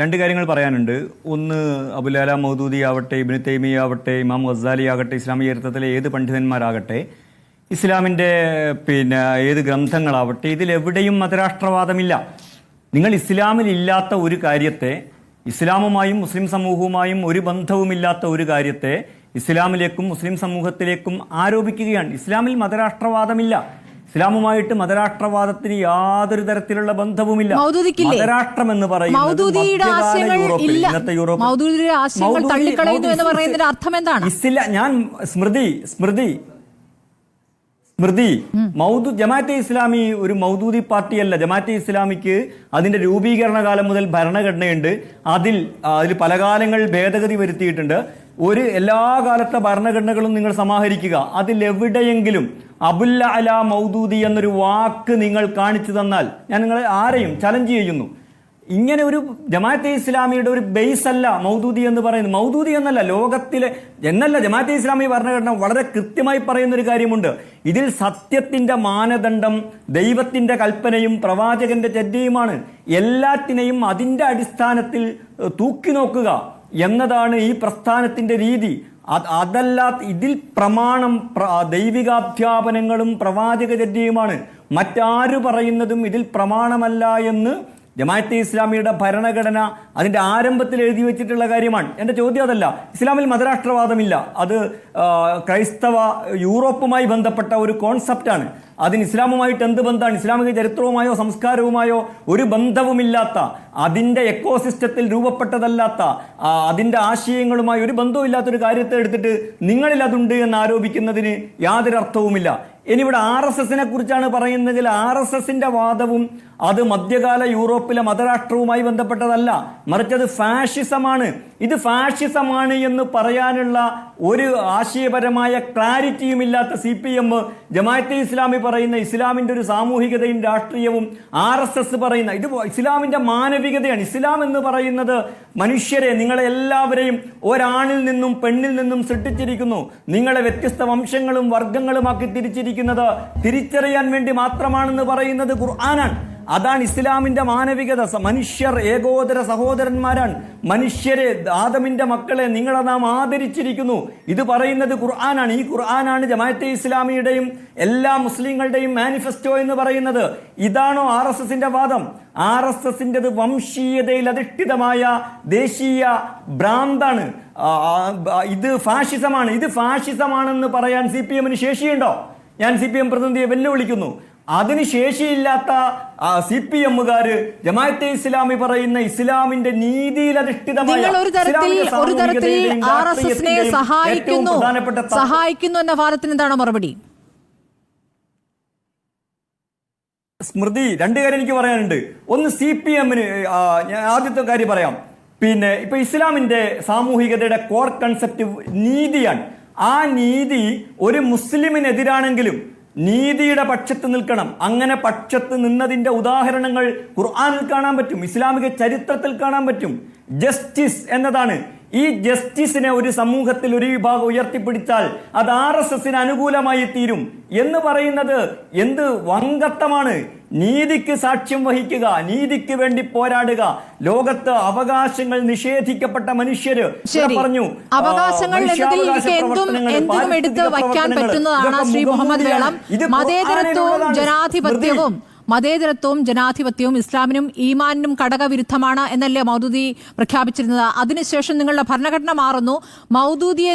രണ്ട് കാര്യങ്ങൾ പറയാനുണ്ട്. ഒന്ന് അബുലാല മൗദൂദി ആവട്ടെ ഇബിന് തൈമി ആവട്ടെ ഇമാം ഗസാലി ആകട്ടെ ഇസ്ലാമിക ചരിത്രത്തിലെ ഏത് പണ്ഡിതന്മാരാകട്ടെ ഇസ്ലാമിന്റെ പിന്നെ ഏത് ഗ്രന്ഥങ്ങളാവട്ടെ ഇതിലെവിടെയും മതരാഷ്ട്രവാദമില്ല. നിങ്ങൾ ഇസ്ലാമിൽ ഇല്ലാത്ത ഒരു കാര്യത്തെ ഇസ്ലാമുമായും മുസ്ലിം സമൂഹവുമായും ഒരു ബന്ധവുമില്ലാത്ത ഒരു കാര്യത്തെ ഇസ്ലാമിലേക്കും മുസ്ലിം സമൂഹത്തിലേക്കും ആരോപിക്കുകയാണ്. ഇസ്ലാമിൽ മതരാഷ്ട്രവാദമില്ല. ഇസ്ലാമുമായിട്ട് മതരാഷ്ട്രവാദത്തിന് യാതൊരു തരത്തിലുള്ള ബന്ധവുമില്ല? മതരാഷ്ട്രം എന്ന് പറയുന്നത് ഇന്നത്തെ യൂറോപ്പ് ഞാൻ സ്മൃതി സ്മൃതി സ്മൃതി. മൗദു ജമാഅത്തെ ഇസ്ലാമി ഒരു മൗദൂദി പാർട്ടിയല്ല. ജമാഅത്തെ ഇസ്ലാമിക്ക് അതിന്റെ രൂപീകരണ കാലം മുതൽ ഭരണഘടനയുണ്ട്. അതിൽ അതിൽ പല കാലങ്ങൾ ഭേദഗതി വരുത്തിയിട്ടുണ്ട്. ഒരു എല്ലാ കാലത്തെ ഭരണഘടനകളും നിങ്ങൾ സമാഹരിക്കുക. അതിൽ എവിടെയെങ്കിലും അബുല്ല അല മൗദൂദി എന്നൊരു വാക്ക് നിങ്ങൾ കാണിച്ചു തന്നാൽ ഞാൻ നിങ്ങളെ ആരെയും ചലഞ്ച് ചെയ്യുന്നു. ഇങ്ങനെ ഒരു ജമാഅത്തെ ഇസ്ലാമിയുടെ ഒരു ബേസ് അല്ല മൗദൂദി എന്ന് പറയുന്നത്. മൗദൂദി എന്നല്ല ലോകത്തിലെ എന്നല്ല ജമാഅത്തെ ഇസ്ലാമി ഭരണഘടന വളരെ കൃത്യമായി പറയുന്ന ഒരു കാര്യമുണ്ട്. ഇതിൽ സത്യത്തിന്റെ മാനദണ്ഡം ദൈവത്തിന്റെ കൽപ്പനയും പ്രവാചകന്റെ ചര്യയുമാണ് എല്ലാത്തിനെയും അതിന്റെ അടിസ്ഥാനത്തിൽ തൂക്കി നോക്കുക എന്നതാണ് ഈ പ്രസ്ഥാനത്തിന്റെ രീതി. അത് അതല്ല ഇതിൽ പ്രമാണം പ്ര- ദൈവികാധ്യാപനങ്ങളും പ്രവാചകചര്യയുമാണ് മറ്റാരു പറയുന്നതും ഇതിൽ പ്രമാണമല്ല എന്ന് ജമാഅത്തെ ഇസ്ലാമിയുടെ ഭരണഘടന അതിന്റെ ആരംഭത്തിൽ എഴുതി വെച്ചിട്ടുള്ള കാര്യമാണ്. എന്റെ ചോദ്യം അതല്ല. ഇസ്ലാമിൽ മതരാഷ്ട്രവാദമില്ല. അത് ക്രൈസ്തവ യൂറോപ്പുമായി ബന്ധപ്പെട്ട ഒരു കോൺസെപ്റ്റാണ് അതിന് ഇസ്ലാമുമായിട്ട് എന്ത് ബന്ധമാണ്? ഇസ്ലാമിക ചരിത്രവുമായോ സംസ്കാരവുമായോ ഒരു ബന്ധവുമില്ലാത്ത അതിന്റെ എക്കോസിസ്റ്റത്തിൽ രൂപപ്പെട്ടതല്ലാത്ത അതിന്റെ ആശയങ്ങളുമായി ഒരു ബന്ധവുമില്ലാത്തൊരു കാര്യത്തെ എടുത്തിട്ട് നിങ്ങളിൽ അതുണ്ട് എന്ന് ആരോപിക്കുന്നതിന് യാതൊരു അർത്ഥവുമില്ല. ഇനി ഇവിടെ ആർ എസ് എസിനെ കുറിച്ചാണ് പറയുന്നതെങ്കിൽ ആർ എസ് എസിന്റെ വാദവും അത് മധ്യകാല യൂറോപ്പിലെ മതരാഷ്ട്രവുമായി ബന്ധപ്പെട്ടതല്ല. മറിച്ച് അത് ഫാഷിസമാണ് ഇത് ഫാഷിസമാണ് എന്ന് പറയാനുള്ള ഒരു ആശയപരമായ ക്ലാരിറ്റിയും ഇല്ലാത്ത C P M Jamaat-e Islami പറയുന്ന ഇസ്ലാമിന്റെ ഒരു സാമൂഹികതയും രാഷ്ട്രീയവും ആർ എസ് എസ് പറയുന്ന ഇത് ഇസ്ലാമിന്റെ മാനവികതയാണ്. ഇസ്ലാം എന്ന് പറയുന്നത് മനുഷ്യരെ നിങ്ങളെ എല്ലാവരെയും ഒരാണിൽ നിന്നും പെണ്ണിൽ നിന്നും സൃഷ്ടിച്ചിരിക്കുന്നു. നിങ്ങളെ വ്യത്യസ്ത വംശങ്ങളും വർഗങ്ങളുമാക്കി തിരിച്ചിരിക്കുന്നത് തിരിച്ചറിയാൻ വേണ്ടി മാത്രമാണെന്ന് പറയുന്നത് ഖുർആനാണ്. അതാണ് ഇസ്ലാമിന്റെ മാനവികത. മനുഷ്യർ ഏകോദര സഹോദരന്മാരാണ്. മനുഷ്യരെ ആദമിന്റെ മക്കളെ നിങ്ങളെ നാം ആദരിച്ചിരിക്കുന്നു. ഇത് പറയുന്നത് ഖുർആനാണ്. ഈ ഖുർആനാണ് ജമാഅത്തെ ഇസ്ലാമിയുടെയും എല്ലാ മുസ്ലിങ്ങളുടെയും മാനിഫെസ്റ്റോ എന്ന് പറയുന്നത്. ഇതാണോ ആർ എസ് വാദം? ആർ എസ് എസിന്റെത് വംശീയതയിൽ അധിഷ്ഠിതമായ ദേശീയ ഭ്രാന്താണ്. ഇത് ഫാഷിസമാണ്. ഇത് ഫാഷിസമാണെന്ന് പറയാൻ സി പി എമ്മിന് ശേഷിയുണ്ടോ? ഞാൻ സി പി എം പ്രതിനിധിയെ വെല്ലുവിളിക്കുന്നു. അതിന് ശേഷിയില്ലാത്ത സി പി എമ്മുകാര് ജമാഅത്തെ ഇസ്ലാമി പറയുന്ന ഇസ്ലാമിന്റെ നീതിയിൽ അധിഷ്ഠിതമായ ഒരു തരത്തിൽ ഒരു തരത്തിൽ സാമൂഹികതയുടെയും ആർ എസ് എസിനെ സഹായിക്കുന്നു. സഹായിക്കുന്നു എന്ന വാദത്തിന് എന്താണ് മറുപടി? സ്മൃതി രണ്ട് കാര്യം എനിക്ക് പറയാനുണ്ട്. ഒന്ന് സി പി എമ്മിന് ഞാൻ ആദ്യത്തെ കാര്യം പറയാം. പിന്നെ ഇപ്പൊ ഇസ്ലാമിന്റെ സാമൂഹികതയുടെ കോർ കൺസെപ്റ്റ് നീതിയാണ്. ആ നീതി ഒരു മുസ്ലിമിനെതിരാണെങ്കിലും നീതിയുടെ പക്ഷത്ത് നിൽക്കണം. അങ്ങനെ പക്ഷത്ത് നിന്നതിന്റെ ഉദാഹരണങ്ങൾ ഖുർആാനിൽ കാണാൻ പറ്റും. ഇസ്ലാമിക ചരിത്രത്തിൽ കാണാൻ പറ്റും. ജസ്റ്റിസ് എന്നതാണ് ഈ ജസ്റ്റിസിനെ ഒരു സമൂഹത്തിൽ ഒരു വിഭാഗം ഉയർത്തിപ്പിടിച്ചാൽ അത് ആർ എസ് എസിന് അനുകൂലമായി തീരും. എന്ന് പറയുന്നത് എന്ത് വങ്കത്തമാണ് നീതിക്ക് സാക്ഷ്യം വഹിക്കുക നീതിക്ക് വേണ്ടി പോരാടുക. ലോകത്ത് അവകാശങ്ങൾ നിഷേധിക്കപ്പെട്ട മനുഷ്യര് പറഞ്ഞു അവകാശങ്ങൾ എന്തും എടുത്ത് വയ്ക്കാൻ പറ്റുന്നതാണ് ശ്രീ മുഹമ്മദ് വേളം. മതേതരത്വവും ജനാധിപത്യവും. മതേതരത്വവും ജനാധിപത്യവും ഇസ്ലാമിനും ഈമാനിനും ഘടകവിരുദ്ധമാണ് എന്നല്ലേ മൗദൂദി പ്രഖ്യാപിച്ചിരുന്നത്. അതിനുശേഷം നിങ്ങളുടെ ഭരണഘടന മാറുന്നു. മൗദൂദിയെ